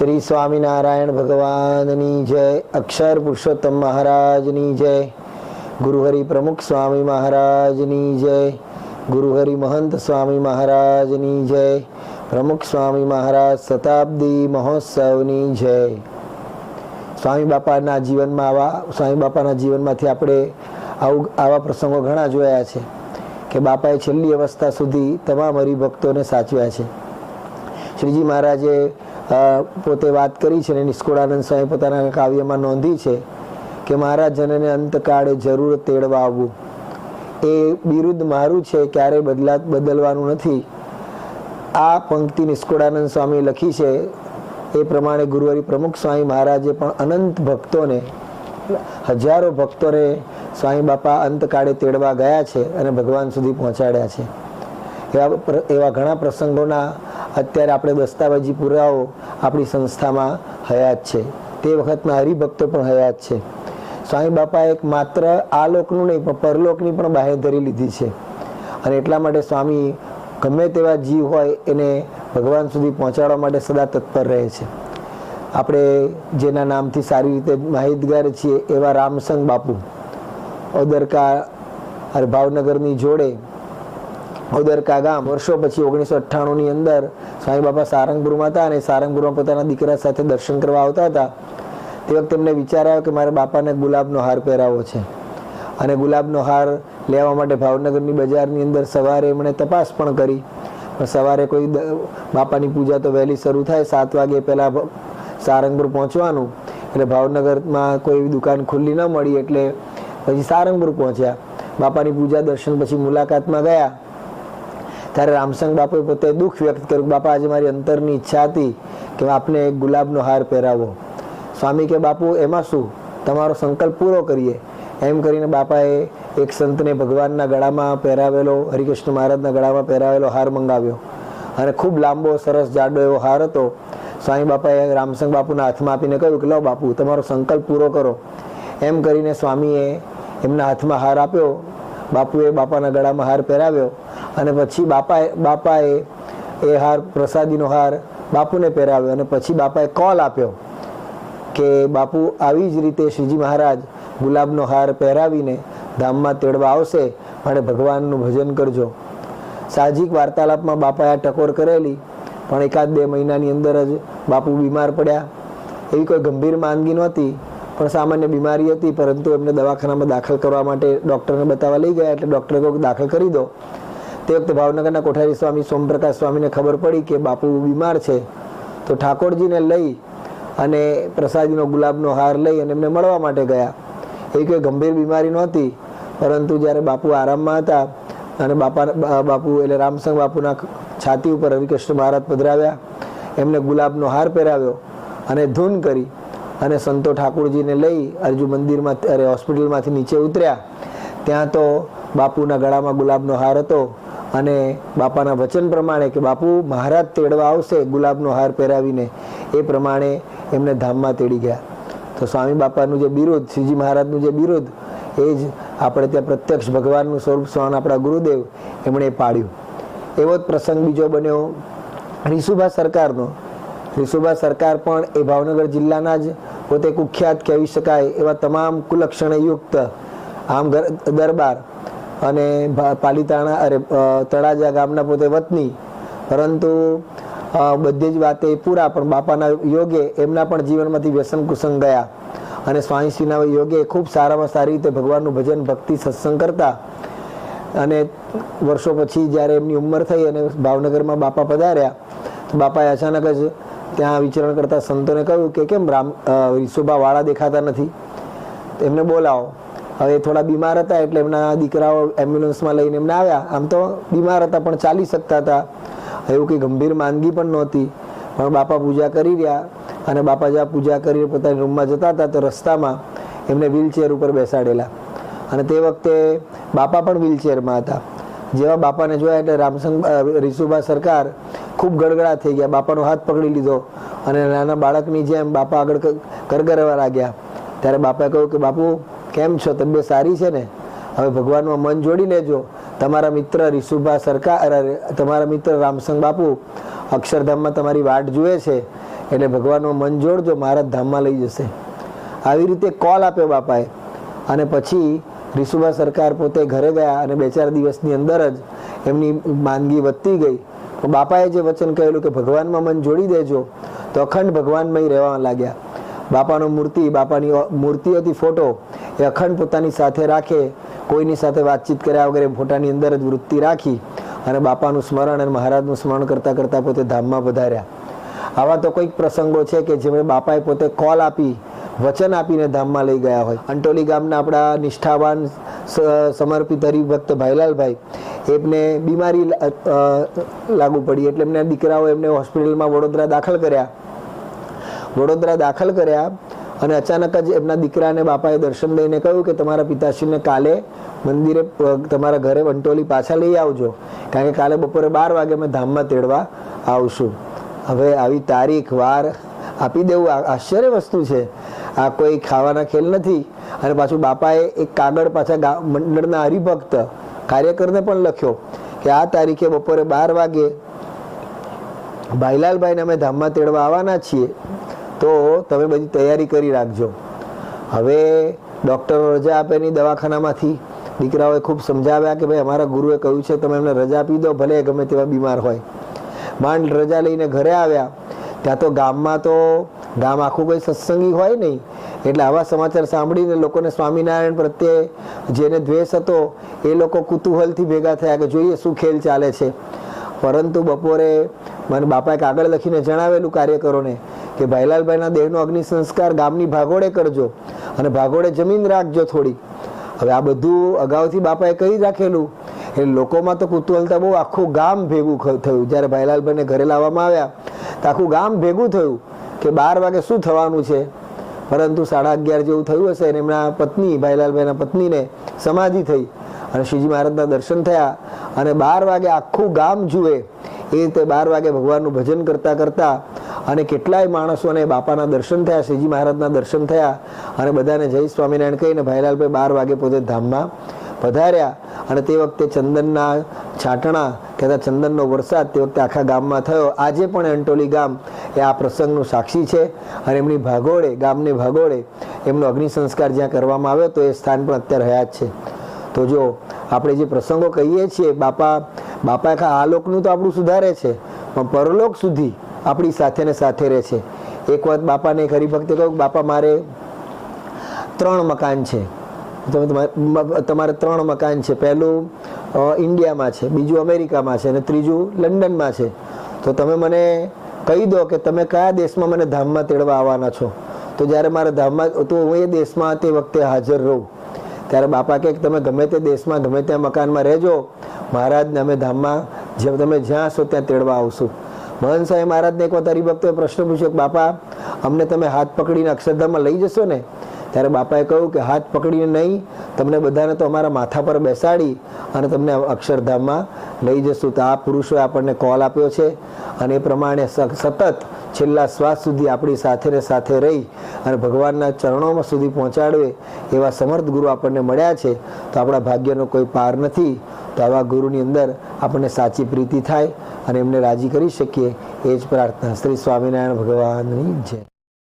શ્રી સ્વામિનારાયણ ભગવાનની જય, અક્ષર પુરુષોત્તમ મહારાજની જય, ગુરુહરિ પ્રમુખ સ્વામી મહારાજની જય, ગુરુહરિ મહંત સ્વામી મહારાજની જય, પ્રમુખ સ્વામી મહારાજ શતાબ્દી મહોત્સવની જય. સ્વામી બાપાના જીવનમાં આવા, સ્વામી બાપાના જીવનમાંથી આપણે આવું, આવા પ્રસંગો ઘણા જોયા છે કે બાપાએ છેલ્લી અવસ્થા સુધી તમામ હરિભક્તોને સાચવ્યા છે. શ્રીજી મહારાજે પોતે વાત કરી છે અને નિષ્કુળાનંદ સ્વામી પોતાના કાવ્યમાં નોંધી છે કે મારા જનને અંતકાળે જરૂર તેડવા આવવું. એ બિરુદ મારું છે ક્યારેય બદલા, બદલવાનું નથી. આ પંક્તિ નિષ્કુળાનંદ સ્વામી લખી છે. એ પ્રમાણે ગુરુવારી પ્રમુખ સ્વામી મહારાજે પણ અનંત ભક્તોને, હજારો ભક્તોને સ્વામી બાપા અંતકાળે તેડવા ગયા છે અને ભગવાન સુધી પહોંચાડ્યા છે. એવા એવા ઘણા પ્રસંગોના અત્યારે આપણે દસ્તાવેજી પુરાવો આપણી સંસ્થામાં હયાત છે. તે વખતના હરિભક્તો પણ હયાત છે. સ્વામી બાપા એક માત્ર આ લોકનું નહીં, પણ પરલોકની પણ બાહેધરી લીધી છે. અને એટલા માટે સ્વામી ગમે તેવા જીવ હોય, એને ભગવાન સુધી પહોંચાડવા માટે સદા તત્પર રહે છે. આપણે જેના નામથી સારી રીતે માહિતગાર છીએ એવા રામસંગ બાપુ. ઓદરકા ભાવનગરની જોડે ઓદરકા ગામ, વર્ષો પછી ઓગણીસો અઠ્ઠાણુંની અંદર સ્વામી બાપા સારંગપુરમાં હતા અને સારંગપુરમાં પોતાના દીકરા સાથે દર્શન કરવા આવતા હતા. તે વખતે એમને વિચાર આવ્યો કે મારે બાપાને ગુલાબનો હાર પહેરાવો છે. અને ગુલાબનો હાર લેવા માટે ભાવનગરની બજારની અંદર સવારે એમણે તપાસ પણ કરી. પણ સવારે કોઈ બાપાની પૂજા તો વહેલી શરૂ થાય, સાત વાગે પહેલાં સારંગપુર પહોંચવાનું. એટલે ભાવનગરમાં કોઈ એવી દુકાન ખુલ્લી ન મળી એટલે પછી સારંગપુર પહોંચ્યા. બાપાની પૂજા દર્શન પછી મુલાકાતમાં ગયા. ત્યારે રામસંગ બાપુએ પોતે દુઃખ વ્યક્ત કર્યું બાપા, આજે મારી અંતરની ઈચ્છા હતી કે આપને એક ગુલાબનો હાર પહેરાવો. સ્વામી કે, બાપુ, એમાં શું? તમારો સંકલ્પ પૂરો કરીએ. એમ કરીને બાપાએ એક સંતને ભગવાનના ગળામાં પહેરાવેલો, હરિકૃષ્ણ મહારાજના ગળામાં પહેરાવેલો હાર મંગાવ્યો. અને ખૂબ લાંબો, સરસ, જાડો એવો હાર હતો. સ્વામી બાપાએ રામસંગ બાપુના હાથમાં આપીને કહ્યું કે, લો બાપુ, તમારો સંકલ્પ પૂરો કરો. એમ કરીને સ્વામીએ એમના હાથમાં હાર આપ્યો. બાપુએ બાપાના ગળામાં હાર પહેરાવ્યો. અને પછી બાપાએ બાપાએ એ હાર, પ્રસાદીનો હાર બાપુને પહેરાવ્યો અને પછી બાપાએ કોલ આપ્યો કે બાપુ આવી જ રીતે શ્રીજી મહારાજ ગુલાબનો હાર પહેરાવીને ધામમાં તેડવા આવશે અને ભગવાનનું ભજન કરજો. સાહજિક વાર્તાલાપમાં બાપાએ ટકોર કરેલી, પણ એકાદ બે મહિનાની અંદર જ બાપુ બીમાર પડ્યા. એવી કોઈ ગંભીર માંદગી નહોતી, પણ સામાન્ય બીમારી હતી, પરંતુ એમને દવાખાનામાં દાખલ કરવા માટે ડૉક્ટરને બતાવવા લઈ ગયા એટલે ડૉક્ટરે કહ્યું દાખલ કરી દો. તે ભાવનગરના કોઠારી સ્વામી સોમપ્રકાશ સ્વામીને ખબર પડી કે બાપુ બીમાર છે. તો ઠાકોરજીને લઈ અને પ્રસાદીનો ગુલાબનો હાર લઈ અને એમને મળવા માટે ગયા. એ કોઈ ગંભીર બીમારી નહોતી, પરંતુ જ્યારે બાપુ આરામમાં હતા અને બાપા, બાપુ એટલે રામસંગ બાપુના છાતી ઉપર હરિકૃષ્ણ મહારાજ પધરાવ્યા, એમને ગુલાબનો હાર પહેરાવ્યો અને ધૂન કરી અને સંતો ઠાકોરજીને લઈ અરજુ મંદિરમાં, અરે હોસ્પિટલમાંથી નીચે ઉતર્યા. ત્યાં તો બાપુના ગળામાં ગુલાબનો હાર હતો. અને બાપાના વચન પ્રમાણે કે બાપુ, મહારાજ તેડવા આવશે, ગુલાબનો હાર પહેરાવીને, એ પ્રમાણે એમને ધામમાં તેડી ગયા. તો સ્વામી બાપાનું જે બિરુદ, શ્રીજી મહારાજનું જે બિરુદ, એ જ આપણે ત્યાં પ્રત્યક્ષ ભગવાનનું સ્વરૂપ સ્વાન આપણા ગુરુદેવ એમણે પાડ્યું. એવો જ પ્રસંગ બીજો બન્યો. રીસુભા સરકારનો. રીસુભા સરકાર પણ એ ભાવનગર જિલ્લાના જ, પોતે કુખ્યાત કહેવી શકાય, એવા તમામ કુલક્ષણયુક્ત આમ દરબાર અને પાલીતાણા, અરે તળાજા ગામના પોતે વતની. પરંતુ બધી જ વાતે પૂરા, પણ બાપાના યોગે એમના પણ જીવનમાંથી વ્યસન કુસંગ ગયા. અને સ્વામીશ્રીના યોગે ખૂબ સારામાં સારી રીતે ભગવાનનું ભજન, ભક્તિ, સત્સંગ કરતા. અને વર્ષો પછી જ્યારે એમની ઉંમર થઈ અને ભાવનગરમાં બાપા પધાર્યા, તો બાપાએ અચાનક જ ત્યાં વિચરણ કરતા સંતોને કહ્યું કે કેમ રામ વાળા દેખાતા નથી? એમને બોલાવો. હવે થોડા બીમાર હતા એટલે એમના દીકરાઓ એમ્બ્યુલન્સમાં લઈને એમને આવ્યા. આમ તો બીમાર હતા, પણ ચાલી શકતા હતા. એવું કંઈ ગંભીર માંદગી પણ નહોતી. પણ બાપા પૂજા કરી રહ્યા અને બાપા જ્યાં પૂજા કરી પોતાની રૂમમાં જતા હતા, તો રસ્તામાં એમને વ્હીલચેર ઉપર બેસાડેલા. અને તે વખતે બાપા પણ વ્હીલચેરમાં હતા. જેવા બાપાને જોયા એટલે રામસંગ રીસુભા સરકાર ખૂબ ગડગડા થઈ ગયા. બાપાનો હાથ પકડી લીધો અને નાના બાળકની જેમ બાપા આગળ કરગરવા લાગ્યા. ત્યારે બાપાએ કહ્યું કે, બાપુ કેમ છો? તબિયત સારી છે ને? હવે ભગવાનમાં મન જોડી લેજો. તમારા મિત્ર રિશુભા સરકાર તમારા મિત્ર રામસંગ બાપુ અક્ષરધામમાં તમારી વાટ જુએ છે. એટલે ભગવાનનું મન જોડજો મારા ધામમાં લઈ જશે. આવી રીતે કોલ આપ્યો બાપાએ. અને પછી રિશુભા સરકાર પોતે ઘરે ગયા અને બે ચાર દિવસની અંદર જ એમની માંદગી વધતી ગઈ. બાપાએ જે વચન કહેલું કે ભગવાનમાં મન જોડી દેજો, તો અખંડ ભગવાનમય રહેવા લાગ્યા. બાપાનો મૂર્તિ, બાપાની મૂર્તિ હતી ફોટો એ અખંડ પોતાની સાથે રાખે, કોઈની સાથે વાતચીત કર્યા વગર, ફોટાની અંદર જ વૃત્તિ રાખી અને બાપાનું સ્મરણ અને મહારાજનું સ્મરણ કરતાં કરતાં પોતે ધામમાં પધાર્યા. આવા તો કોઈક પ્રસંગો છે કે જેમણે બાપાએ પોતે કોલ આપી, વચન આપીને ધામમાં લઈ ગયા હોય. અંટોલી ગામના આપણા નિષ્ઠાવાન સમર્પિત હરિભક્ત ભાઈલાલભાઈ, એમને બીમારી લાગુ પડી એટલે એમના દીકરાઓ એમને હોસ્પિટલમાં વડોદરા દાખલ કર્યા. વડોદરા દાખલ કર્યા અને અચાનક જ એમના દીકરાને બાપાએ દર્શન લઈને કહ્યું કે તમારા પિતાશ્રીને કાલે મંદિરે તમારા ઘરે વંટોલી પાછા લઈ આવજો. કારણ કે કાલે બપોરે બાર વાગે અમે ધામમાં તેડવા આવશું. હવે આવી તારીખ, વાર આપી દેવું. આશ્ચર્ય વસ્તુ છે. આ કોઈ ખાવાના ખેલ નથી. અને પાછું બાપાએ એક કાગળ પાછા મંડળના હરિભક્ત કાર્યકરને પણ લખ્યો કે આ તારીખે બપોરે બાર વાગે ભાઈલાલભાઈને અમે ધામમાં તેડવા આવવાના છીએ. તો તમે બધી તૈયારી કરી રાખજો. હવે ડૉક્ટરો રજા આપેની દવાખાનામાંથી. દીકરાઓએ ખૂબ સમજાવ્યા કે ભાઈ અમારા ગુરુએ કહ્યું છે, તમે એમને રજા આપી દો, ભલે ગમે તેવા બીમાર હોય. માંડ રજા લઈને ઘરે આવ્યા. ત્યાં તો ગામમાં તો ગામ આખું કોઈ સત્સંગી હોય નહીં. એટલે આવા સમાચાર સાંભળીને લોકોને સ્વામિનારાયણ પ્રત્યે જેને દ્વેષ હતો, એ લોકો કુતૂહલથી ભેગા થયા કે જોઈએ શું ખેલ ચાલે છે. પરંતુ બપોરે મને બાપાએ કાગળ લખીને જણાવેલું કાર્યકરોને કે ભાઈલાલભાઈના દેહનો અગ્નિ સંસ્કાર ગામની ભાગોળે કરજો અને ભાગોળે જમીન રાખજો થોડી. હવે આ બધું અગાઉથી બાપાએ કહી રાખેલું. એટલે લોકોમાં તો કુતૂહલતા બહુ આખું ગામ ભેગું થયું. જ્યારે ભાઈલાલભાઈને ઘરે લાવવામાં આવ્યા, તો આખું ગામ ભેગું થયું કે બાર વાગે શું થવાનું છે? પરંતુ સાડા અગિયાર જેવું થયું હશે અને એમના પત્ની, ભાઈલાલભાઈના પત્નીને સમાધિ થઈ અને શ્રીજી મહારાજના દર્શન થયા અને બાર વાગે આખું ગામ જુએ. એ રીતે બાર વાગે ભગવાનનું ભજન કરતા કરતા અને કેટલાય માણસોને બાપાના દર્શન થયા, શ્રીજી મહારાજના દર્શન થયા અને બધાને જય સ્વામિનારાયણ કહીને ભાઈલાલભાઈ બાર વાગે પોતે ધામમાં પધાર્યા. અને તે વખતે ચંદનના છાંટણા કહેતા ચંદનનો વરસાદ તે વખતે આખા ગામમાં થયો. આજે પણ એન્ટોલી ગામ એ આ પ્રસંગનું સાક્ષી છે અને એમની ભાગોળે, ગામની ભાગોળે એમનો અગ્નિ સંસ્કાર જ્યાં કરવામાં આવ્યો તો એ સ્થાન પણ અત્યારે રહ્યા જ છે. તો જો આપણે જે પ્રસંગો કહીએ છીએ, બાપા બાપા આખા આ લોકનું તો આપણું સુધારે છે, પણ પરલોક સુધી આપણી સાથે ને સાથે રહે છે. એક વખત બાપાને એક હરિભક્તે કહ્યું, બાપા, મારે ત્રણ મકાન છે. તમે તમારે ત્રણ મકાન છે. પહેલું ઇન્ડિયામાં છે, બીજું અમેરિકામાં છે અને ત્રીજું લંડનમાં છે. તો તમે મને કહી દો કે તમે કયા દેશમાં મને ધામમાં તેડવા આવવાના છો? તો જ્યારે મારે ધામમાં, તો હું એ દેશમાં તે વખતે હાજર રહું. ત્યારે બાપા કે, તમે ગમે તે દેશમાં, ગમે ત્યાં મકાનમાં રહેજો. મહારાજને અમે ધામમાં, જે તમે જ્યાં છો ત્યાં તેડવા આવશું. મહંત સાહેબ મહારાજને એક વખત હરિભક્તોએ પ્રશ્ન પૂછ્યો કે, બાપા, અમને તમે હાથ પકડીને અક્ષરધામમાં લઈ જશો ને? ત્યારે બાપાએ કહ્યું કે, હાથ પકડીને નહીં, તમને બધાને તો અમારા માથા પર બેસાડી અને તમને અક્ષરધામમાં લઈ જશું. તો આ પુરુષોએ આપણને કોલ આપ્યો છે અને એ પ્રમાણે સતત છેલ્લા શ્વાસ સુધી આપણી સાથે ને સાથે રહી અને ભગવાનના ચરણોમાં સુધી પહોંચાડવે એવા સમર્થ ગુરુ આપણને મળ્યા છે, તો આપણા ભાગ્યનો કોઈ પાર નથી. તો આવા ગુરુની અંદર આપણને સાચી પ્રીતિ થાય અને એમને રાજી કરી શકીએ. એ જ પ્રાર્થના. શ્રી સ્વામિનારાયણ ભગવાનની જય.